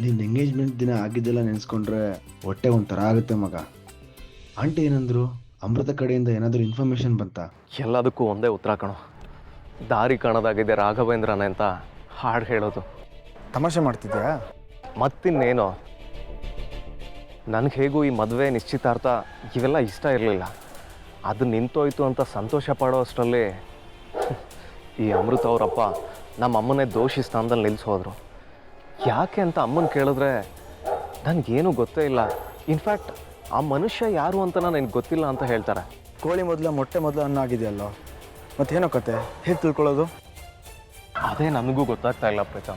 ನಿನ್ನ ಎಂಗೇಜ್ಮೆಂಟ್ ದಿನ ಆಗಿದ್ದೆಲ್ಲ ನೆನೆಸ್ಕೊಂಡ್ರೆ ಹೊಟ್ಟೆ ಒಂಥರ ಆಗುತ್ತೆ ಮಗ. ಆಂಟಿ ಏನಂದ್ರು? ಅಮೃತ ಕಡೆಯಿಂದ ಏನಾದರೂ ಇನ್ಫಾರ್ಮೇಷನ್ ಬಂತಾ? ಎಲ್ಲದಕ್ಕೂ ಒಂದೇ ಉತ್ತರ ಕಣೋ. ದಾರಿ ಕಾಣೋದಾಗಿದೆ ರಾಘವೇಂದ್ರನ ಅಂತ ಹಾಡು ಹೇಳೋದು. ತಮಾಷೆ ಮಾಡ್ತಿದ್ಯಾ? ಮತ್ತಿನ್ನೇನು? ನನಗೆ ಹೇಗೂ ಈ ಮದುವೆ ನಿಶ್ಚಿತಾರ್ಥ ಇವೆಲ್ಲ ಇಷ್ಟ ಇರಲಿಲ್ಲ. ಅದು ನಿಂತೋಯ್ತು ಅಂತ ಸಂತೋಷ ಪಡೋ ಅಷ್ಟರಲ್ಲಿ ಈ ಅಮೃತ ಅವರಪ್ಪ ನಮ್ಮ ಅಮ್ಮನೇ ದೋಷಿ ಸ್ಥಾನದಲ್ಲಿ ನಿಲ್ಲಿಸೋದ್ರು ಯಾಕೆ ಅಂತ ಅಮ್ಮನ ಕೇಳಿದ್ರೆ ನನಗೇನು ಗೊತ್ತೇ ಇಲ್ಲ. ಇನ್ಫ್ಯಾಕ್ಟ್ ಆ ಮನುಷ್ಯ ಯಾರು ಅಂತ ನನಗೆ ಗೊತ್ತಿಲ್ಲ ಅಂತ ಹೇಳ್ತಾರೆ. ಕೋಳಿ ಮೊದಲ ಮೊಟ್ಟೆ ಮೊದಲು ಅನ್ನ ಆಗಿದೆಯಲ್ಲೋ ಮತ್ತೇನೋ ಕತೆ ಹೇಗೆ ತಿಳ್ಕೊಳ್ಳೋದು? ಅದೇ ನನಗೂ ಗೊತ್ತಾಗ್ತಾ ಇಲ್ಲ ಪ್ರೀತಮ್.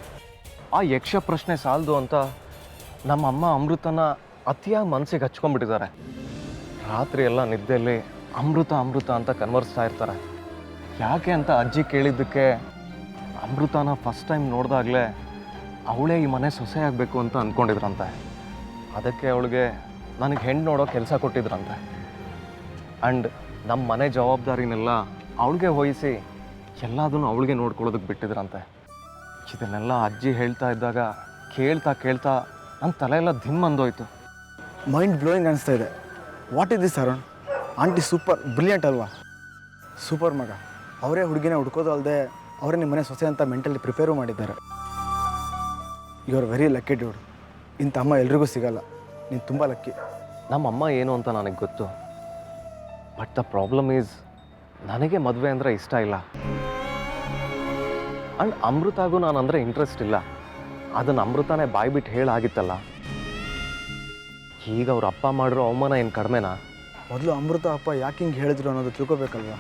ಆ ಯಕ್ಷ ಪ್ರಶ್ನೆ ಸಾಲದು ಅಂತ ನಮ್ಮ ಅಮ್ಮ ಅಮೃತನ ಅತಿಯಾಗಿ ಮನಸ್ಸಿಗೆ ಹಚ್ಕೊಂಡ್ಬಿಟ್ಟಿದ್ದಾರೆ. ರಾತ್ರಿ ಎಲ್ಲ ನಿದ್ದೆಯಲ್ಲಿ ಅಮೃತ ಅಮೃತ ಅಂತ ಕನ್ವರ್ಸ್ತಾ ಇರ್ತಾರೆ. ಯಾಕೆ ಅಂತ ಅಜ್ಜಿ ಕೇಳಿದ್ದಕ್ಕೆ ಅಮೃತನ ಫಸ್ಟ್ ಟೈಮ್ ನೋಡಿದಾಗಲೇ ಅವಳೇ ಈ ಮನೆ ಸೊಸೆ ಆಗಬೇಕು ಅಂತ ಅಂದ್ಕೊಂಡಿದ್ರಂತೆ ಅದಕ್ಕೆ ಅವಳಿಗೆ ನನಗೆ ಹೆಣ್ಣು ನೋಡೋ ಕೆಲಸ ಕೊಟ್ಟಿದ್ರಂತೆ. ಆ್ಯಂಡ್ ನಮ್ಮ ಮನೆ ಜವಾಬ್ದಾರಿನೆಲ್ಲ ಅವಳಿಗೆ ವಹಿಸಿ ಎಲ್ಲದನ್ನು ಅವಳಿಗೆ ನೋಡ್ಕೊಳ್ಳೋದಕ್ಕೆ ಬಿಟ್ಟಿದ್ರಂತೆ. ಇದನ್ನೆಲ್ಲ ಅಜ್ಜಿ ಹೇಳ್ತಾ ಇದ್ದಾಗ ಕೇಳ್ತಾ ಕೇಳ್ತಾ ನನ್ನ ತಲೆ ಎಲ್ಲ ಧಿಮ್ ಅಂದೋಯ್ತು. ಮೈಂಡ್ ಬ್ಲೋಯಿಂಗ್ ಅನಿಸ್ತಾ ಇದೆ. What is this Arun aunty super brilliant ಅಲ್ವಾ? ಸೂಪರ್ ಮಗ. ಅವರೇ ಹುಡುಗಿನ ಹುಡ್ಕೋದು ಅಲ್ಲದೆ ಅವರೇ ನಿಮ್ಮ ಮನೆ ಸೊಸೆ ಅಂತ ಮೆಂಟಲಿ ಪ್ರಿಪೇರು ಮಾಡಿದ್ದಾರೆ. You are very lucky dude ಇಂಥ ಅಮ್ಮ ಎಲ್ರಿಗೂ ಸಿಗಲ್ಲ. ನೀನು ತುಂಬ ಲಕ್ಕಿ ನಮ್ಮ ಅಮ್ಮ ಏನು ಅಂತ ನನಗೆ ಗೊತ್ತು. ಬಟ್ ದ ಪ್ರಾಬ್ಲಮ್ ಈಸ್ ನನಗೆ ಮದುವೆ ಅಂದರೆ ಇಷ್ಟ ಇಲ್ಲ. ಆ್ಯಂಡ್ ಅಮೃತಾಗೂ ನಾನು ಅಂದರೆ ಇಂಟ್ರೆಸ್ಟ್ ಇಲ್ಲ. ಅದನ್ನು ಅಮೃತನೇ ಬಾಯ್ಬಿಟ್ಟು ಹೇಳಾಗಿತ್ತಲ್ಲ ಈಗ ಅವ್ರ ಅಪ್ಪ ಮಾಡಿರೋ ಅವಮಾನ ಏನು ಕಡಿಮೆನಾ? ಮೊದಲು ಅಮೃತ ಅಪ್ಪ ಯಾಕೆ ಹಿಂಗೆ ಹೇಳಿದ್ರು ಅನ್ನೋದು ತಿಳ್ಕೊಬೇಕಲ್ವಾ?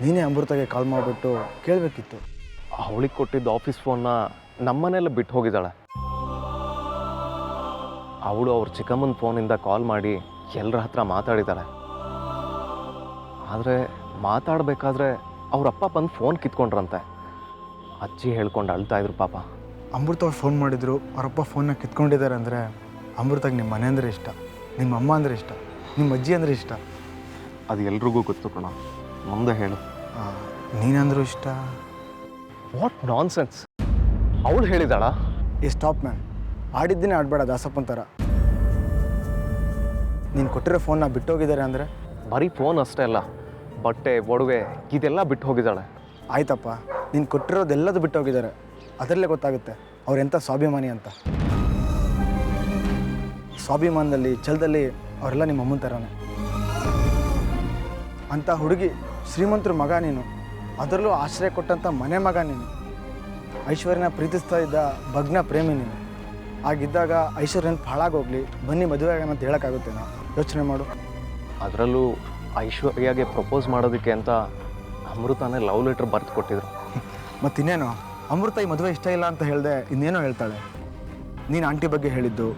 ನೀನೇ ಅಮೃತಗೆ ಕಾಲ್ ಮಾಡಿಬಿಟ್ಟು ಕೇಳಬೇಕಿತ್ತು. ಅವಳಿಗೆ ಕೊಟ್ಟಿದ್ದ ಆಫೀಸ್ ಫೋನ್ನ ನಮ್ಮನೆಲ್ಲ ಬಿಟ್ಟು ಹೋಗಿದ್ದಾಳೆ. ಅವಳು ಅವ್ರ ಚಿಕ್ಕಮ್ಮನ ಫೋನಿಂದ ಕಾಲ್ ಮಾಡಿ ಎಲ್ಲರ ಹತ್ರ ಮಾತಾಡಿದ್ದಾಳೆ. ಆದರೆ ಮಾತಾಡಬೇಕಾದ್ರೆ ಅವ್ರ ಅಪ್ಪ ಬಂದು ಫೋನ್ ಕಿತ್ಕೊಂಡ್ರಂತೆ. ಅಜ್ಜಿ ಹೇಳ್ಕೊಂಡು ಅಳ್ತಾ ಇದ್ರು ಪಾಪ. ಅಮೃತ ಅವ್ರು ಫೋನ್ ಮಾಡಿದ್ರು ಅವರಪ್ಪ ಫೋನ್ನ ಕಿತ್ಕೊಂಡಿದ್ದಾರೆ ಅಂದರೆ ಅಮೃತಗೆ ನಿಮ್ಮ ಮನೆ ಅಂದರೆ ಇಷ್ಟ ನಿಮ್ಮ ಅಮ್ಮ ಅಂದರೆ ಇಷ್ಟ ನಿಮ್ಮ ಅಜ್ಜಿ ಅಂದರೆ ಇಷ್ಟ? ಅದು ಎಲ್ರಿಗೂ ಗೊತ್ತು ಕಣ. ಮುಂದೆ ಹೇಳು. ನೀನಂದ್ರೂ ಇಷ್ಟ? ವಾಟ್ ನಾನ್ ಸೆನ್ಸ್ ಅವಳು ಹೇಳಿದಾಳ ಈ ಸ್ಟಾಪ್ ಮ್ಯಾನ್ ಆಡಿದ್ದೇನೆ ಆಡಬೇಡ ದಾಸಪ್ಪನ ಥರ. ನೀನು ಕೊಟ್ಟಿರೋ ಫೋನ್ನ ಬಿಟ್ಟೋಗಿದ್ದಾರೆ ಅಂದರೆ? ಬರೀ ಫೋನ್ ಅಷ್ಟೇ ಅಲ್ಲ ಬಟ್ಟೆ ಒಡವೆ ಇದೆಲ್ಲ ಬಿಟ್ಟು ಹೋಗಿದ್ದಾಳೆ. ಆಯ್ತಪ್ಪ ನೀನು ಕೊಟ್ಟಿರೋದೆಲ್ಲದು ಬಿಟ್ಟೋಗಿದ್ದಾರೆ ಅದರಲ್ಲೇ ಗೊತ್ತಾಗುತ್ತೆ ಅವ್ರು ಎಂಥ ಸ್ವಾಭಿಮಾನಿ ಅಂತ. ಸ್ವಾಭಿಮಾನದಲ್ಲಿ ಛಲದಲ್ಲಿ ಅವರೆಲ್ಲ ನಿಮ್ಮ ಅಮ್ಮನ ಥರನೇ. ಅಂಥ ಹುಡುಗಿ ಶ್ರೀಮಂತರ ಮಗ ನೀನು. ಅದರಲ್ಲೂ ಆಶ್ರಯ ಕೊಟ್ಟಂಥ ಮನೆ ಮಗ ನೀನು. ಐಶ್ವರ್ಯನ ಪ್ರೀತಿಸ್ತಾ ಇದ್ದ ಭಗ್ನ ಪ್ರೇಮಿ ನೀನು. ಆಗಿದ್ದಾಗ ಐಶ್ವರ್ಯನ ಹಾಳಾಗೋಗ್ಲಿ ಬನ್ನಿ ಮದುವೆ ಆಗೋಣ ಅಂತ ಹೇಳೋಕ್ಕಾಗುತ್ತೇನೋ ಯೋಚನೆ ಮಾಡು. ಅದರಲ್ಲೂ ಐಶ್ವರ್ಯಾಗೆ ಪ್ರಪೋಸ್ ಮಾಡೋದಕ್ಕೆ ಅಂತ ಅಮೃತನೇ ಲವ್ ಲೆಟರ್ ಬರೆದು ಕೊಟ್ಟಿದ್ರು. ಮತ್ತಿನ್ನೇನು ಅಮೃತ ಈ ಮದುವೆ ಇಷ್ಟ ಇಲ್ಲ ಅಂತ ಹೇಳಿದೆ ಇನ್ನೇನೋ ಹೇಳ್ತಾಳೆ. ನೀನು ಆಂಟಿ ಬಗ್ಗೆ ಹೇಳಿದ್ದು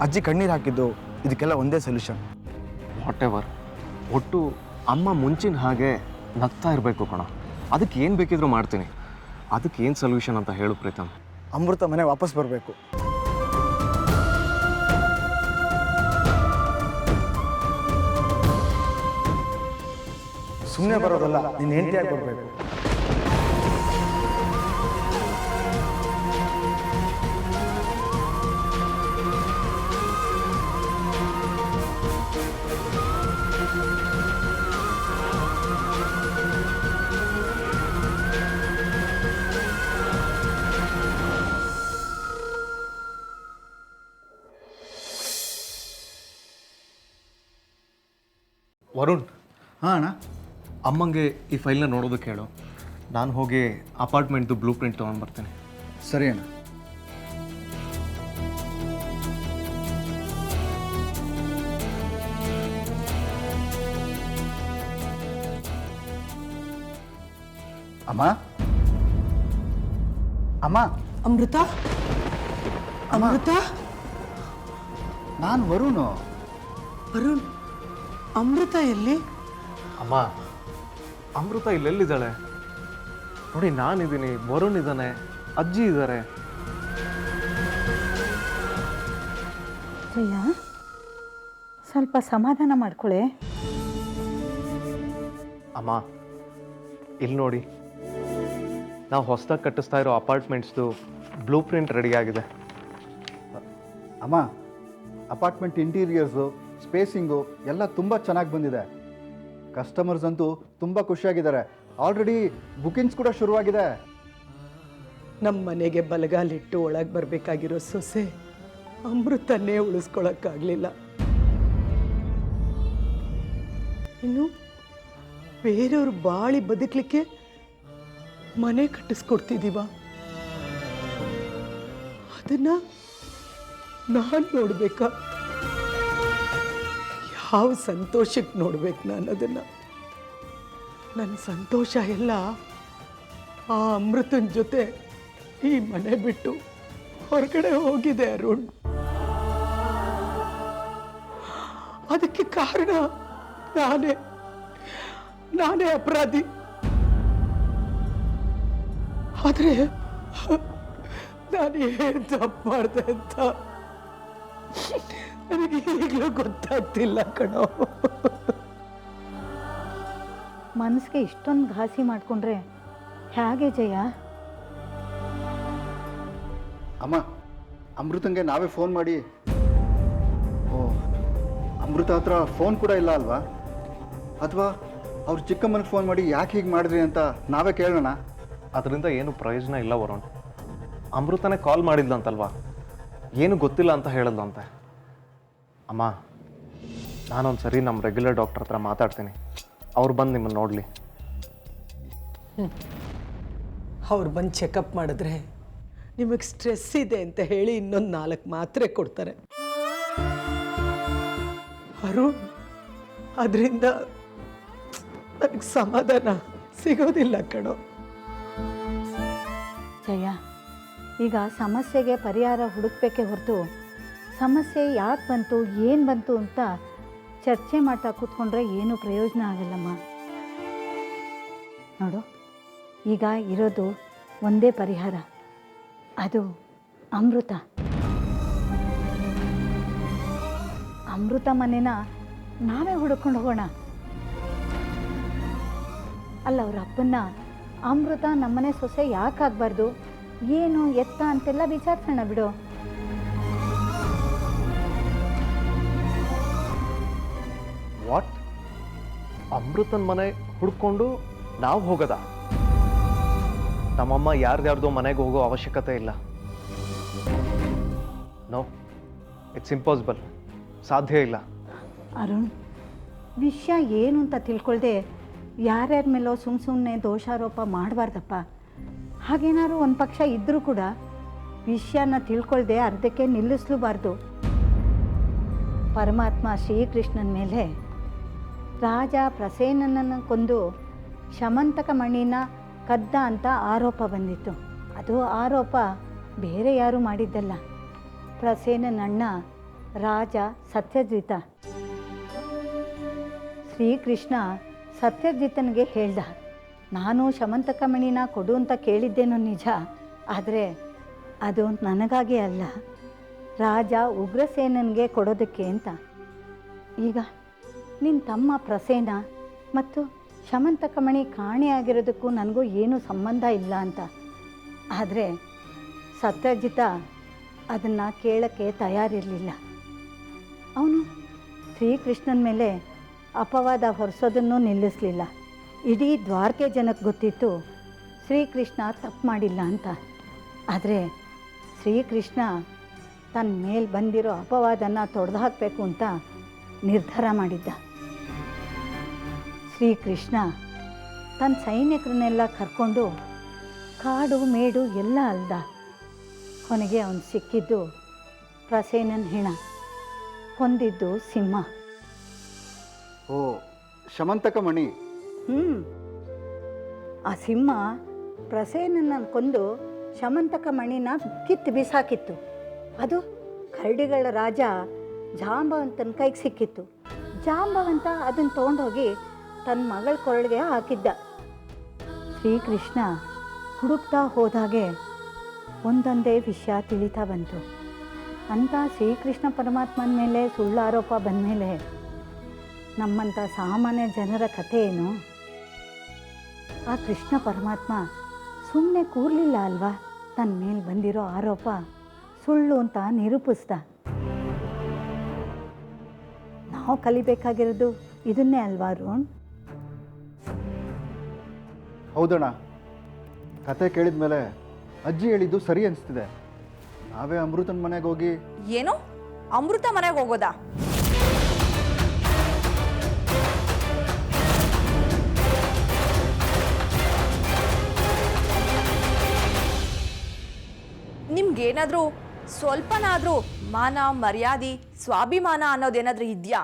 ಅಜ್ಜಿ ಕಣ್ಣೀರು ಹಾಕಿದ್ದು ಇದಕ್ಕೆಲ್ಲ ಒಂದೇ ಸೊಲ್ಯೂಷನ್. ವಾಟ್ ಎವರ್ ಒಟ್ಟು ಅಮ್ಮ ಮುಂಚಿನ ಹಾಗೆ ನಗ್ತಾ ಇರಬೇಕು ಕಣ. ಅದಕ್ಕೆ ಏನು ಬೇಕಿದ್ರೂ ಮಾಡ್ತೀನಿ. ಅದಕ್ಕೆ ಏನು ಸೊಲ್ಯೂಷನ್ ಅಂತ ಹೇಳು ಪ್ರೀತಮ್? ಅಮೃತ ಮನೆ ವಾಪಸ್ ಬರಬೇಕು. ಸುಮ್ಮನೆ ಬರೋದಲ್ಲ, ನೀನು ಹೆಂಡತಿಯಾಗಿ ಬರಬೇಕು. ವರುಣ್. ಹಾಂ ಅಣ್ಣ. ಅಮ್ಮಂಗೆ ಈ ಫೈಲ್ನ ನೋಡೋದಕ್ಕೆ ಹೇಳು ನಾನು ಹೋಗಿ ಅಪಾರ್ಟ್ಮೆಂಟ್ದು ಬ್ಲೂ ಪ್ರಿಂಟ್ ತೊಗೊಂಡು ಬರ್ತೀನಿ. ಸರಿ ಅಣ್ಣ. ಅಮ್ಮ. ಅಮ್ಮ. ಅಮೃತ? ಅಮೃತ? ನಾನು ವರುಣು. ವರುಣ್. ಅಮೃತ ಎಲ್ಲಿ? ಅಮ್ಮ ಅಮೃತ ಇಲ್ಲೆಲ್ಲಿದ್ದಾಳೆ? ನೋಡಿ ನಾನಿದ್ದೀನಿ ವರುಣ್ ಇದ್ದಾನೆ ಅಜ್ಜಿ ಇದ್ದಾರೆ. ಜಯ ಸ್ವಲ್ಪ ಸಮಾಧಾನ ಮಾಡ್ಕೊಳ್ಳಿ ಅಮ್ಮ ಇಲ್ಲಿ ನೋಡಿ ನಾವು ಹೊಸದಾಗಿ ಕಟ್ಟಿಸ್ತಾ ಇರೋ ಅಪಾರ್ಟ್ಮೆಂಟ್ಸ್ದು ಬ್ಲೂ ಪ್ರಿಂಟ್ ರೆಡಿ ಆಗಿದೆ. ಅಮ್ಮ ಅಪಾರ್ಟ್ಮೆಂಟ್ ಇಂಟೀರಿಯರ್ಸು ಸ್ಪೇಸಿಂಗು ಎಲ್ಲ ತುಂಬ ಚೆನ್ನಾಗಿ ಬಂದಿದೆ. ಕಸ್ಟಮರ್ಸ್ ಅಂತೂ ತುಂಬ ಖುಷಿಯಾಗಿದ್ದಾರೆ. ಆಲ್ರೆಡಿ ಬುಕಿಂಗ್ಸ್ ಕೂಡ ಶುರುವಾಗಿದೆ. ನಮ್ಮ ಮನೆಗೆ ಬಲಗಾಲಿಟ್ಟು ಒಳಗೆ ಬರಬೇಕಾಗಿರೋ ಸೊಸೆ ಅಮೃತನ್ನೇ ಉಳಿಸ್ಕೊಳಕ್ಕಾಗಲಿಲ್ಲ. ಇನ್ನು ಬೇರೆಯವ್ರು ಬಾಳಿ ಬದುಕಲಿಕ್ಕೆ ಮನೆ ಕಟ್ಟಿಸ್ಕೊಡ್ತಿದ್ದೀವ ಅದನ್ನ ನಾನು ನೋಡ್ಬೇಕಾ? ಯಾವ ಸಂತೋಷಕ್ಕೆ ನೋಡ್ಬೇಕು ನಾನು ಅದನ್ನು. ನನ್ನ ಸಂತೋಷ ಎಲ್ಲ ಆ ಅಮೃತನ ಜೊತೆ ಈ ಮನೆ ಬಿಟ್ಟು ಹೊರಗಡೆ ಹೋಗಿದೆ ಅರುಣ್. ಅದಕ್ಕೆ ಕಾರಣ ನಾನೇ ನಾನೇ ಅಪರಾಧಿ. ಆದರೆ ನಾನು ಏನು ತಪ್ಪು ಮಾಡಿದೆ ಅಂತ ನನಗೆ ಈಗಲೂ ಗೊತ್ತಾಗ್ತಿಲ್ಲ ಕಣೋ. ಮನಸ್ಸಿಗೆ ಇಷ್ಟೊಂದು ಘಾಸಿ ಮಾಡಿಕೊಂಡ್ರೆ ಹೇಗೆ ಜಯ? ಅಮ್ಮ ಅಮೃತಂಗೆ ನಾವೇ ಫೋನ್ ಮಾಡಿ. ಓ ಅಮೃತ ಹತ್ರ ಫೋನ್ ಕೂಡ ಇಲ್ಲ ಅಲ್ವಾ? ಅಥವಾ ಅವ್ರ ಚಿಕ್ಕಮ್ಮನಿಗೆ ಫೋನ್ ಮಾಡಿ ಯಾಕೆ ಹೀಗೆ ಮಾಡಿದ್ರಿ ಅಂತ ನಾವೇ ಕೇಳೋಣ. ಅದರಿಂದ ಏನು ಪ್ರಯೋಜನ ಇಲ್ಲ ವರುಣ್. ಅಮೃತನೇ ಕಾಲ್ ಮಾಡಿದ್ಲಂತಲ್ವಾ? ಏನು ಗೊತ್ತಿಲ್ಲ ಅಂತ ಹೇಳಿದ್ಲಂತೆ ಅಮ್ಮ ನಾನೊಂದು ಸರಿ ನಮ್ಮ ರೆಗ್ಯುಲರ್ ಡಾಕ್ಟರ್ ಹತ್ರ ಮಾತಾಡ್ತೀನಿ. ಅವ್ರು ಬಂದು ನಿಮ್ಮನ್ನು ನೋಡಲಿ. ಅವ್ರು ಬಂದು ಚೆಕಪ್ ಮಾಡಿದ್ರೆ ನಿಮಗೆ ಸ್ಟ್ರೆಸ್ ಇದೆ ಅಂತ ಹೇಳಿ ಇನ್ನೊಂದು ನಾಲ್ಕು ಮಾತ್ರೆ ಕೊಡ್ತಾರೆ. ಅರುಣ್ ಅದರಿಂದ ನನಗೆ ಸಮಾಧಾನ ಸಿಗೋದಿಲ್ಲ ಕಣೋ. ಜಯ ಈಗ ಸಮಸ್ಯೆಗೆ ಪರಿಹಾರ ಹುಡುಕ್ಬೇಕೆ ಹೊರತು ಸಮಸ್ಯೆ ಯಾಕೆ ಬಂತು, ಏನು ಬಂತು ಅಂತ ಚರ್ಚೆ ಮಾಡ್ತಾ ಕೂತ್ಕೊಂಡ್ರೆ ಏನೂ ಪ್ರಯೋಜನ ಆಗಲ್ಲಮ್ಮ. ನೋಡು, ಈಗ ಇರೋದು ಒಂದೇ ಪರಿಹಾರ. ಅದು ಅಮೃತ. ಅಮೃತ ಮನೆನ ನಾವೇ ಹುಡ್ಕೊಂಡು ಹೋಗೋಣ. ಅಲ್ಲ, ಅವ್ರ ಅಪ್ಪನ್ನ ಅಮೃತ ನಮ್ಮನೆ ಸೊಸೆ ಯಾಕಾಗಬಾರ್ದು ಏನು ಎತ್ತ ಅಂತೆಲ್ಲ ವಿಚಾರಿಸೋಣ ಬಿಡು. ಅಮೃತನ ಮನೆ ಹುಡ್ಕೊಂಡು ನಾವು ಹೋಗೋದ. ನಮ್ಮಮ್ಮ ಯಾರ್ದ್ಯಾರ್ದೋ ಮನೆಗೆ ಹೋಗೋ ಅವಶ್ಯಕತೆ ಇಲ್ಲ. ನೋ ಇಟ್ಸ್ ಇಂಪಾಸಿಬಲ್ ಸಾಧ್ಯ ಇಲ್ಲ. ಅರುಣ್, ವಿಷಯ ಏನು ಅಂತ ತಿಳ್ಕೊಳ್ದೆ ಯಾರ್ಯಾರ ಮೇಲೋ ಸುಮ್ ಸುಮ್ಮನೆ ದೋಷಾರೋಪ ಮಾಡಬಾರ್ದಪ್ಪ. ಹಾಗೇನಾದ್ರು ಒಂದು ಪಕ್ಷ ಇದ್ದರೂ ಕೂಡ ವಿಷಯನ ತಿಳ್ಕೊಳ್ದೆ ಅರ್ಧಕ್ಕೆ ನಿಲ್ಲಿಸ್ಲೂಬಾರ್ದು. ಪರಮಾತ್ಮ ಶ್ರೀಕೃಷ್ಣನ ಮೇಲೆ ರಾಜ ಪ್ರಸೇನನನ್ನು ಕೊಂದು ಶಮಂತಕ ಮಣಿನ ಕದ್ದ ಅಂತ ಆರೋಪ ಬಂದಿತ್ತು. ಅದು ಆರೋಪ ಬೇರೆ ಯಾರೂ ಮಾಡಿದ್ದಲ್ಲ. ಪ್ರಸೇನನಣ್ಣ ರಾಜ ಸತ್ಯಜಿತ. ಶ್ರೀಕೃಷ್ಣ ಸತ್ಯಜಿತನಿಗೆ ಹೇಳ್ದ, ನಾನು ಶಮಂತಕ ಮಣಿನ ಕೊಡು ಅಂತ ಕೇಳಿದ್ದೇನೋ ನಿಜ, ಆದರೆ ಅದು ನನಗಾಗಿ ಅಲ್ಲ. ರಾಜ ಉಗ್ರಸೇನನಿಗೆ ಕೊಡೋದಕ್ಕೆ ಅಂತ. ಈಗ ನಿನ್ನ ತಮ್ಮ ಪ್ರಸೇನ ಮತ್ತು ಶಮಂತಕಮಣಿ ಕಾಣೆಯಾಗಿರೋದಕ್ಕೂ ನನಗೂ ಏನೂ ಸಂಬಂಧ ಇಲ್ಲ ಅಂತ. ಆದರೆ ಸತ್ಯಜಿತ ಅದನ್ನು ಕೇಳೋಕ್ಕೆ ತಯಾರಿರಲಿಲ್ಲ. ಅವನು ಶ್ರೀಕೃಷ್ಣನ ಮೇಲೆ ಅಪವಾದ ಹೊರಿಸೋದನ್ನು ನಿಲ್ಲಿಸಲಿಲ್ಲ. ಇಡೀ ದ್ವಾರಕೆ ಜನಕ್ಕೆ ಗೊತ್ತಿತ್ತು ಶ್ರೀಕೃಷ್ಣ ತಪ್ಪು ಮಾಡಿಲ್ಲ ಅಂತ. ಆದರೆ ಶ್ರೀಕೃಷ್ಣ ತನ್ನ ಮೇಲೆ ಬಂದಿರೋ ಅಪವಾದನ ತೊಡೆದು ಹಾಕಬೇಕು ಅಂತ ನಿರ್ಧಾರ ಮಾಡಿದ್ದ. ಶ್ರೀಕೃಷ್ಣ ತನ್ನ ಸೈನಿಕರನ್ನೆಲ್ಲ ಕರ್ಕೊಂಡು ಕಾಡು ಮೇಡು ಎಲ್ಲ ಅಲ್ದ. ಕೊನೆಗೆ ಅವನು ಸಿಕ್ಕಿದ್ದು ಪ್ರಸೇನನ್ ಹೆಣ ಹೊಂದಿದ್ದು ಸಿಂಹ. ಓ ಶಮಂತಕ ಮಣಿ. ಹ್ಞೂ ಆ ಸಿಂಹ ಪ್ರಸೇನನ್ನ ಕೊಂದು ಶಮಂತಕ ಮಣಿನ ಕಿತ್ತು ಬಿಸಾಕಿತ್ತು. ಅದು ಕರಡಿಗಳ ರಾಜ ಜಾಂಬವಂತನ ಕೈಗೆ ಸಿಕ್ಕಿತ್ತು. ಜಾಂಬವಂತ ಅದನ್ನ ತೊಗೊಂಡೋಗಿ ತನ್ನ ಮಗಳ ಕೊರಳಿಗೆ ಹಾಕಿದ್ದ. ಶ್ರೀಕೃಷ್ಣ ಹುಡುಕ್ತಾ ಹೋದಾಗೆ ಒಂದೊಂದೇ ವಿಷಯ ತಿಳಿತಾ ಬಂತು. ಅಂತ ಶ್ರೀಕೃಷ್ಣ ಪರಮಾತ್ಮನ ಮೇಲೆ ಸುಳ್ಳು ಆರೋಪ ಬಂದಮೇಲೆ ನಮ್ಮಂಥ ಸಾಮಾನ್ಯ ಜನರ ಕಥೆ ಏನು? ಆ ಕೃಷ್ಣ ಪರಮಾತ್ಮ ಸುಮ್ಮನೆ ಕೂರ್ಲಿಲ್ಲ ಅಲ್ವಾ? ತನ್ನ ಮೇಲೆ ಬಂದಿರೋ ಆರೋಪ ಸುಳ್ಳು ಅಂತ ನಿರೂಪಿಸ್ದ. ನಾವು ಕಲಿಬೇಕಾಗಿರೋದು ಇದನ್ನೇ ಅಲ್ವಾ ಅರುಣ್? ಹೌದಣ್ಣ. ಕತೆ ಕೇಳಿದ ಮೇಲೆ ಅಜ್ಜಿ ಹೇಳಿದ್ದು ಸರಿ ಅನಿಸ್ತಿದೆ. ನಾವೇ ಅಮೃತನ ಮನೆಗೆ ಹೋಗಿ ಏನು? ಅಮೃತ ಮನೆಗೆ ಹೋಗೋದಾ? ನಿಮ್ಗೇನಾದ್ರೂ ಸ್ವಲ್ಪನಾದ್ರೂ ಮಾನ, ಮರ್ಯಾದೆ, ಸ್ವಾಭಿಮಾನ ಅನ್ನೋದೇನಾದ್ರೂ ಇದೆಯಾ?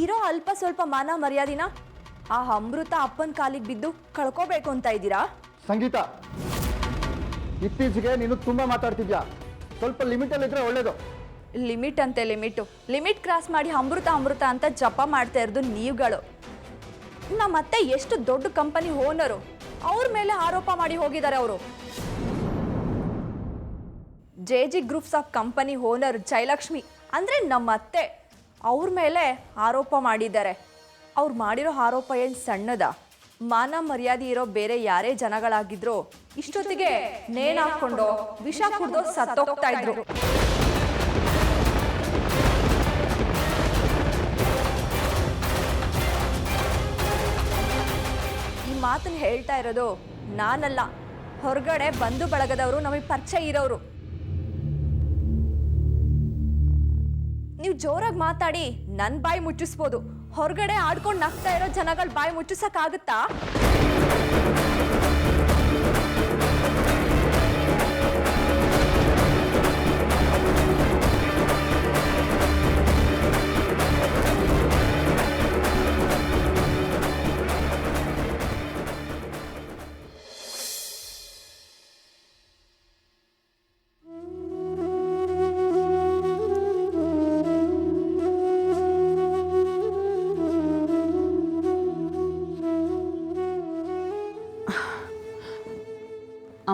ಇರೋ ಅಲ್ಪ ಸ್ವಲ್ಪ ಮಾನ ಮರ್ಯಾದಿನ ಆ ಅಮೃತ ಅಪ್ಪನ ಕಾಲಿಗೆ ಬಿದ್ದು ಕಳ್ಕೋಬೇಕು ಅಂತ ಇದ್ದೀರಾ? ಸಂಗೀತ ಇತ್ತೀಚೆಗೆ ನೀನು ತುಂಬ ಮಾತಾಡ್ತಿದ್ಯಾ? ಸ್ವಲ್ಪ ಲಿಮಿಟಲ್ಲಿ ಇದ್ರೆ ಒಳ್ಳೇದು. ಲಿಮಿಟ್ ಅಂತೆ ಲಿಮಿಟು. ಲಿಮಿಟ್ ಕ್ರಾಸ್ ಮಾಡಿ ಅಮೃತ ಅಮೃತ ಅಂತ ಜಪ ಮಾಡ್ತಾ ಇರೋದು ನೀವುಗಳು. ನಮ್ಮತ್ತೆ ಎಷ್ಟು ದೊಡ್ಡ ಕಂಪನಿ ಓನರು. ಅವ್ರ ಮೇಲೆ ಆರೋಪ ಮಾಡಿ ಹೋಗಿದ್ದಾರೆ ಅವರು. J G groups of company owner Jayalakshmi ಅಂದರೆ ನಮ್ಮ ಅತ್ತೆ ಅವ್ರ ಮೇಲೆ ಆರೋಪ ಮಾಡಿದ್ದಾರೆ. ಅವ್ರು ಮಾಡಿರೋ ಆರೋಪ ಏನು ಸಣ್ಣದ? ಮಾನ ಮರ್ಯಾದೆ ಇರೋ ಬೇರೆ ಯಾರೇ ಜನಗಳಾಗಿದ್ರು ಇಷ್ಟೊತ್ತಿಗೆ ನೇಣ್ ಹಾಕೊಂಡು ವಿಷ ಕುಡ್ದು ಸತ್ತೋಗ್ತಾ ಇದ್ರು. ಈ ಮಾತನ್ನ ಹೇಳ್ತಾ ಇರೋದು ನಾನಲ್ಲ. ಹೊರಗಡೆ ಬಂಧು ಬಳಗದವರು ನಮಗೆ ಪರಿಚಯ ಇರೋರು. ನೀವು ಜೋರಾಗಿ ಮಾತಾಡಿ ನನ್ನ ಬಾಯಿ ಮುಚ್ಚಿಸ್ಬೋದು. ಹೊರಗಡೆ ಆಡ್ಕೊಂಡು ನಗ್ತಾ ಇರೋ ಜನಗಳ ಬಾಯಿ ಮುಚ್ಚಿಸಕ್ಕಾಗುತ್ತಾ?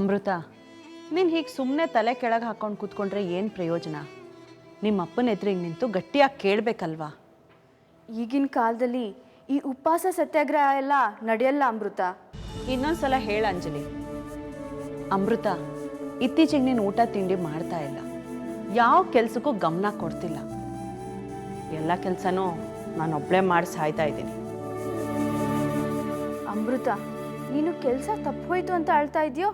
ಅಮೃತ. ನೀನು ಹೀಗೆ ಸುಮ್ಮನೆ ತಲೆ ಕೆಳಗೆ ಹಾಕೊಂಡು ಕೂತ್ಕೊಂಡ್ರೆ ಏನು ಪ್ರಯೋಜನ? ನಿಮ್ಮ ಅಪ್ಪನ ಎದುರಿಗೆ ನಿಂತು ಗಟ್ಟಿಯಾಗಿ ಕೇಳಬೇಕಲ್ವಾ? ಈಗಿನ ಕಾಲದಲ್ಲಿ ಈ ಉಪವಾಸ ಸತ್ಯಾಗ್ರಹ ಎಲ್ಲ ನಡೆಯಲ್ಲ ಅಮೃತ. ಇನ್ನೊಂದ್ಸಲ ಹೇಳ ಅಂಜಲಿ. ಅಮೃತ ಇತ್ತೀಚೆಗೆ ನೀನು ಊಟ ತಿಂಡಿ ಮಾಡ್ತಾ ಇಲ್ಲ. ಯಾವ ಕೆಲಸಕ್ಕೂ ಗಮನ ಕೊಡ್ತಿಲ್ಲ. ಎಲ್ಲ ಕೆಲಸನೂ ನಾನು ಒಬ್ಬಳೇ ಮಾಡಿ ಸಾಯ್ತಾ ಇದ್ದೀನಿ. ಅಮೃತ ನೀನು ಕೆಲಸ ತಪ್ಪೋಯ್ತು ಅಂತ ಅಳ್ತಾ ಇದೆಯೋ?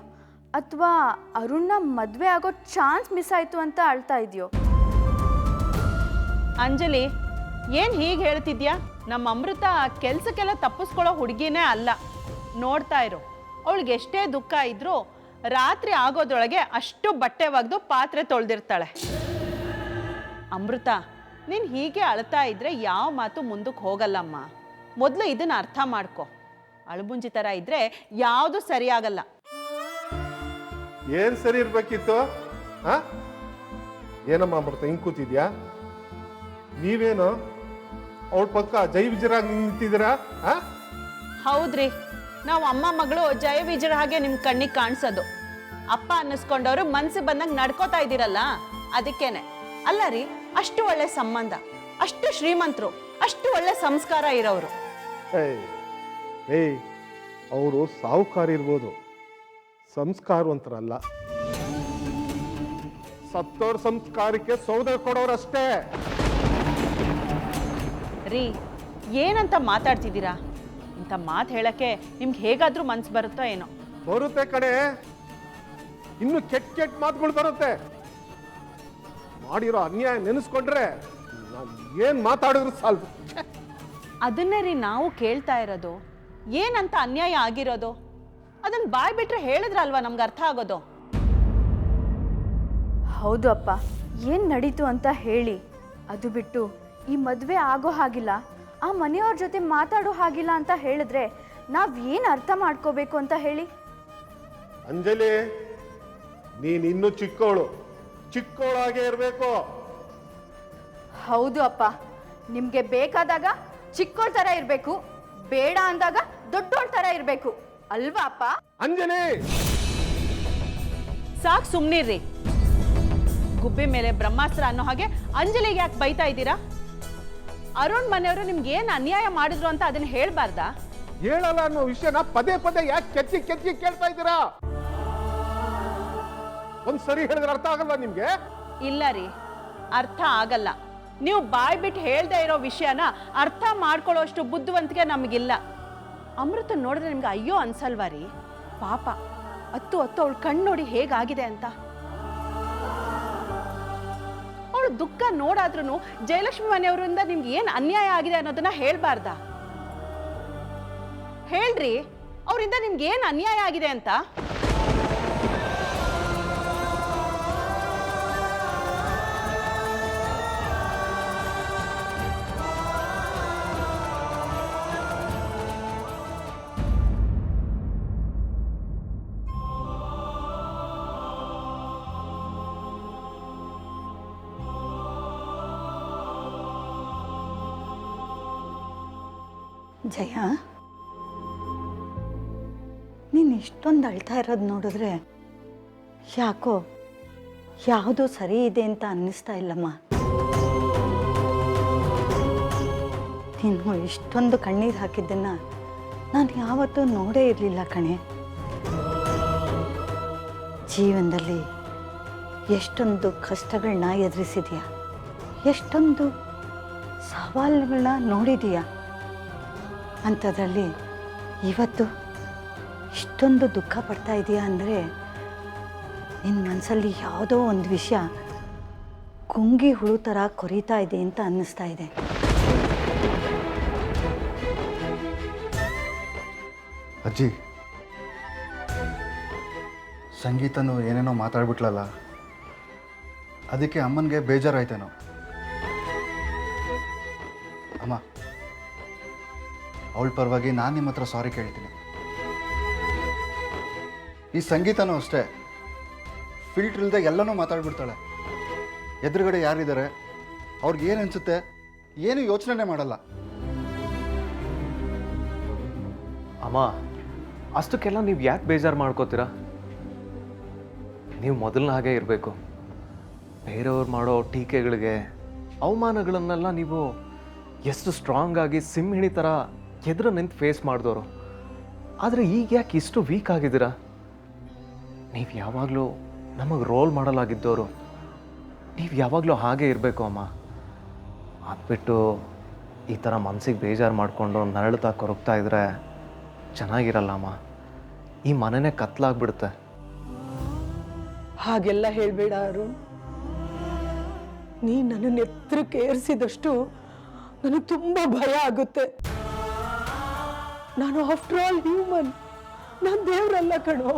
ಅಥವಾ ಅರುಣ್ನ ಮದುವೆ ಆಗೋ ಚಾನ್ಸ್ ಮಿಸ್ ಆಯಿತು ಅಂತ ಅಳ್ತಾ ಇದೆಯೋ? ಅಂಜಲಿ, ಏನು ಹೀಗೆ ಹೇಳ್ತಿದ್ಯಾ? ನಮ್ಮ ಅಮೃತ ಕೆಲಸಕ್ಕೆಲ್ಲ ತಪ್ಪಿಸ್ಕೊಳ್ಳೋ ಹುಡುಗಿನೇ ಅಲ್ಲ. ನೋಡ್ತಾ ಇರು. ಅವಳಿಗೆ ಎಷ್ಟೇ ದುಃಖ ಇದ್ರೂ ರಾತ್ರಿ ಆಗೋದ್ರೊಳಗೆ ಅಷ್ಟು ಬಟ್ಟೆ ಒಗೆದು ಪಾತ್ರೆ ತೊಳೆದಿರ್ತಾಳೆ. ಅಮೃತ, ನೀನು ಹೀಗೆ ಅಳ್ತಾ ಇದ್ರೆ ಯಾವ ಮಾತು ಮುಂದಕ್ಕೆ ಹೋಗಲ್ಲಮ್ಮ. ಮೊದಲು ಇದನ್ನ ಅರ್ಥ ಮಾಡ್ಕೊ. ಅಳುಬುಂಜಿ ಥರ ಇದ್ರೆ ಯಾವುದು ಸರಿಯಾಗಲ್ಲ. ಏನ್ ಸರಿ ಇರ್ಬೇಕಿತ್ತು? ಆ ಏನಮ್ಮ ಅಮೃತ ಹಿಂಗ್ ಕೂತಿದ್ಯಾ? ನೀವೇನು? ಅವ್ರ ಪಕ್ಕ ಜೈ ವಿಜರ ನಿಂತಿದ್ದೀರಾ? ಆ ಹೌದ್ರಿ. ನಾವು ಅಮ್ಮ ಮಗಳು ಜಯ ವಿಜರ ಹಾಗೆ ನಿಮ್ಮ ಕಣ್ಣಿಗೆ ಕಾಣಿಸೋದು. ಅಪ್ಪ ಅನ್ನಿಸ್ಕೊಂಡವ್ರು ಮನ್ಸು ಬಂದಂಗೆ ನಡ್ಕೋತಾ ಇದ್ದೀರಲ್ಲ ಅದಕ್ಕೇನೆ. ಅಲ್ಲ ರೀ ಅಷ್ಟು ಒಳ್ಳೆ ಸಂಬಂಧ ಅಷ್ಟು ಶ್ರೀಮಂತರು ಅಷ್ಟು ಒಳ್ಳೆ ಸಂಸ್ಕಾರ ಇರೋರು ಏಯ್ ಏಯ್ ಅವರು ಸಾಹುಕಾರ ಇರ್ಬೋದು. ಸಂಸ್ಕಾರವಂತರಲ್ಲ. ಸತ್ತೋರ್ ಸಂಸ್ಕಾರಕ್ಕೆ ಸೌದೆ ಕೊಡೋರಷ್ಟೇ. ರೀ ಏನಂತ ಮಾತಾಡ್ತಿದ್ದೀರಾ? ಇಂಥ ಮಾತು ಹೇಳಕ್ಕೆ ನಿಮ್ಗೆ ಹೇಗಾದ್ರೂ ಮನ್ಸು ಬರುತ್ತೋ ಏನೋ. ಬರುತ್ತೆ ಕಡೆ ಇನ್ನು ಕೆಟ್ಟ ಕೆಟ್ಟ ಮಾತುಗಳು ಬರುತ್ತೆ. ಮಾಡಿರೋ ಅನ್ಯಾಯ ನೆನೆಸ್ಕೊಂಡ್ರೆ ನಾನು ಏನ್ ಮಾತಾಡಿದ್ರು ಸಾಲ್ದು. ಅದನ್ನೇ ರೀ ನಾವು ಕೇಳ್ತಾ ಇರೋದು. ಏನಂತ ಅನ್ಯಾಯ ಆಗಿರೋದು? ಅದನ್ನ ಬಾಯ್ ಬಿಟ್ರೆ ಹೇಳಿದ್ರಲ್ವಾ ನಮ್ಗೆ ಅರ್ಥ ಆಗೋದು? ಹೌದು ಅಪ್ಪ ಏನು ನಡೀತು ಅಂತ ಹೇಳಿ. ಅದು ಬಿಟ್ಟು ಈ ಮದುವೆ ಆಗೋ ಹಾಗಿಲ್ಲ ಆ ಮನೆಯವ್ರ ಜೊತೆ ಮಾತಾಡೋ ಹಾಗಿಲ್ಲ ಅಂತ ಹೇಳಿದ್ರೆ ನಾವು ಏನು ಅರ್ಥ ಮಾಡ್ಕೋಬೇಕು ಅಂತ ಹೇಳಿ? ಅಂಜಲಿ ನೀನ್ ಇನ್ನು ಚಿಕ್ಕವಳು ಚಿಕ್ಕವಳಾಗೆ ಇರಬೇಕು. ಹೌದು ಅಪ್ಪ ನಿಮಗೆ ಬೇಕಾದಾಗ ಚಿಕ್ಕೋಳ್ ಥರ ಇರಬೇಕು ಬೇಡ ಅಂದಾಗ ದೊಡ್ಡೋಳ್ ಥರ ಇರಬೇಕು. ಅಲ್ವಾ ಅಪ್ಪ? ಸಾಕ್ ಸುಮ್ನಿರ್ರಿ. ಗುಬ್ಬಿ ಮೇಲೆ ಬ್ರಹ್ಮಾಸ್ತ್ರ ಅನ್ನೋ ಹಾಗೆ ಅಂಜಲಿಗೆ ಯಾಕೆ ಬೈತಾ ಇದ್ದೀರಾ? ಅರುಣ್ ಮನೆಯವರು ನಿಮ್ಗೆ ಏನು ಅನ್ಯಾಯ ಮಾಡಿದ್ರು ಅಂತ ಅದನ್ನ ಹೇಳ್ಬಾರ್ದಾ? ಹೇಳಲ್ಲ ಅನ್ನೋ ವಿಷಯನ ಪದೇ ಪದೇ ಯಾಕೆ ಕೆಚ್ಚಿ ಕೆಚ್ಚಿ ಕೇಳ್ತಾ ಇದ್ದೀರಾ? ಒಂದ್ ಸರಿ ಹೇಳಿದ್ರೆ ಅರ್ಥ ಆಗಲ್ಲ ನಿಮ್ಗೆ? ಇಲ್ಲ ರೀ ಅರ್ಥ ಆಗಲ್ಲ. ನೀವು ಬಾಯ್ ಬಿಟ್ಟು ಹೇಳ್ದೇ ಇರೋ ವಿಷಯನ ಅರ್ಥ ಮಾಡ್ಕೊಳ್ಳೋಷ್ಟು ಬುದ್ಧಿವಂತಿಕೆ ನಮಗಿಲ್ಲ. ಅಮೃತ ನೋಡಿದ್ರೆ ನಿಮ್ಗೆ ಅಯ್ಯೋ ಅನ್ಸಲ್ವಾ ರೀ? ಪಾಪ. ಹತ್ತು ಹತ್ತು ಅವಳು ಕಣ್ಣು ನೋಡಿ ಹೇಗಾಗಿದೆ ಅಂತ. ಅವಳು ದುಃಖ ನೋಡಾದ್ರೂ ಜಯಲಕ್ಷ್ಮಿ ಮನೆಯವರಿಂದ ನಿಮ್ಗೆ ಏನು ಅನ್ಯಾಯ ಆಗಿದೆ ಅನ್ನೋದನ್ನ ಹೇಳ್ಬಾರ್ದ? ಹೇಳ್ರಿ, ಅವರಿಂದ ನಿಮ್ಗೆ ಏನು ಅನ್ಯಾಯ ಆಗಿದೆ ಅಂತ? ಜಯ? ನೀನು ಇಷ್ಟೊಂದು ಅಳ್ತಾ ಇರೋದು ನೋಡಿದ್ರೆ ಯಾಕೋ ಯಾವುದೋ ಸರಿ ಇದೆ ಅಂತ ಅನ್ನಿಸ್ತಾ ಇಲ್ಲಮ್ಮ. ನೀನು ಇಷ್ಟೊಂದು ಕಣ್ಣೀರು ಹಾಕಿದ್ದನ್ನ ನಾನು ಯಾವತ್ತೂ ನೋಡೇ ಇರಲಿಲ್ಲ ಕಣೆ. ಜೀವನದಲ್ಲಿ ಎಷ್ಟೊಂದು ಕಷ್ಟಗಳನ್ನ ಎದುರಿಸಿದೆಯಾ? ಎಷ್ಟೊಂದು ಸವಾಲುಗಳನ್ನ ನೋಡಿದೀಯಾ? ಅಂಥದ್ರಲ್ಲಿ ಇವತ್ತು ಇಷ್ಟೊಂದು ದುಃಖ ಪಡ್ತಾ ಇದೆಯಾ ಅಂದರೆ ನಿನ್ನ ಮನಸ್ಸಲ್ಲಿ ಯಾವುದೋ ಒಂದು ವಿಷಯ ಕುಂಗಿ ಹುಳು ಥರ ಕೊರೀತಾ ಇದೆ ಅಂತ ಅನ್ನಿಸ್ತಾ ಇದೆ. ಅಜ್ಜಿ, ಸಂಗೀತನು ಏನೇನೋ ಮಾತಾಡ್ಬಿಟ್ಲಲ್ಲ, ಅದಕ್ಕೆ ಅಮ್ಮನಿಗೆ ಬೇಜಾರಾಯ್ತೇನೋ? ಅಮ್ಮ ಅವಳ ಪರವಾಗಿ ನಾನು ನಿಮ್ಮ ಹತ್ರ ಸಾರಿ ಕೇಳ್ತೀನಿ. ಈ ಸಂಗೀತನೂ ಅಷ್ಟೇ ಫಿಲ್ಟರ್ ಇಲ್ಲದೆ ಎಲ್ಲನೂ ಮಾತಾಡ್ಬಿಡ್ತಾಳೆ. ಎದುರುಗಡೆ ಯಾರಿದ್ದಾರೆ, ಅವ್ರಿಗೆ ಏನು ಅನಿಸುತ್ತೆ, ಏನು ಯೋಚನೆ ಮಾಡಲ್ಲ. ಅಮ್ಮ, ಅಷ್ಟಕ್ಕೆಲ್ಲ ನೀವು ಯಾಕೆ ಬೇಜಾರು ಮಾಡ್ಕೋತೀರಾ? ನೀವು ಮೊದಲನ ಹಾಗೆ ಇರಬೇಕು. ಬೇರೆಯವ್ರು ಮಾಡೋ ಟೀಕೆಗಳಿಗೆ ಅವಮಾನಗಳನ್ನೆಲ್ಲ ನೀವು ಎಷ್ಟು ಸ್ಟ್ರಾಂಗ್ ಆಗಿ ಸಿಂಹಿಣಿ ಥರ ಎದುರು ನಿಂತು ಫೇಸ್ ಮಾಡಿದವರು. ಆದರೆ ಈಗ ಯಾಕೆ ಇಷ್ಟು ವೀಕ್ ಆಗಿದ್ದೀರಾ? ನೀವು ಯಾವಾಗಲೂ ನಮಗೆ ರೋಲ್ ಮಾಡಲಾಗಿದ್ದವರು ನೀವು ಯಾವಾಗಲೂ ಹಾಗೆ ಇರಬೇಕು ಅಮ್ಮ. ಅದ್ಬಿಟ್ಟು ಈ ಥರ ಮನಸ್ಸಿಗೆ ಬೇಜಾರು ಮಾಡಿಕೊಂಡು ನರಳುತ್ತಾ ಕೊರಗ್ತಾ ಇದ್ದರೆ ಚೆನ್ನಾಗಿರಲ್ಲ ಅಮ್ಮ. ಈ ಮನೆನೇ ಕತ್ಲಾಗ್ಬಿಡುತ್ತೆ. ಹಾಗೆಲ್ಲ ಹೇಳಬೇಡ ಅರುಣ್. ನೀ ನನ್ನನ್ನು ಎತ್ತರಕ್ಕೆ ಏರಿಸಿದಷ್ಟು ನನಗೆ ತುಂಬ ಭಯ ಆಗುತ್ತೆ. ನಾನು ಆಫ್ಟರ್ ಆಲ್ ಹ್ಯೂಮನ್ ನಾನು ದೇವರಲ್ಲ ಕಣೋ.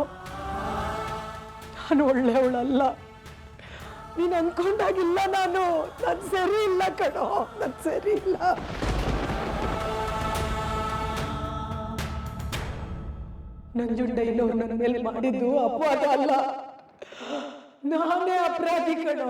ನಾನು ಒಳ್ಳೆಯವಳಲ್ಲ. ನೀನು ಅಂದ್ಕೊಂಡಾಗಿಲ್ಲ ನಾನು. ನಾನು ಸರಿ ಇಲ್ಲ ಕಣೋ. ನಾನು ಸರಿ ಇಲ್ಲ. ನಂಜುಂಡಯ್ಯನವ್ರು ನನ್ನ ಮೇಲೆ ಮಾಡಿದ್ದು ಅಪವಾದ ಅಲ್ಲ. ನಾನೇ ಅಪರಾಧಿ ಕಣೋ.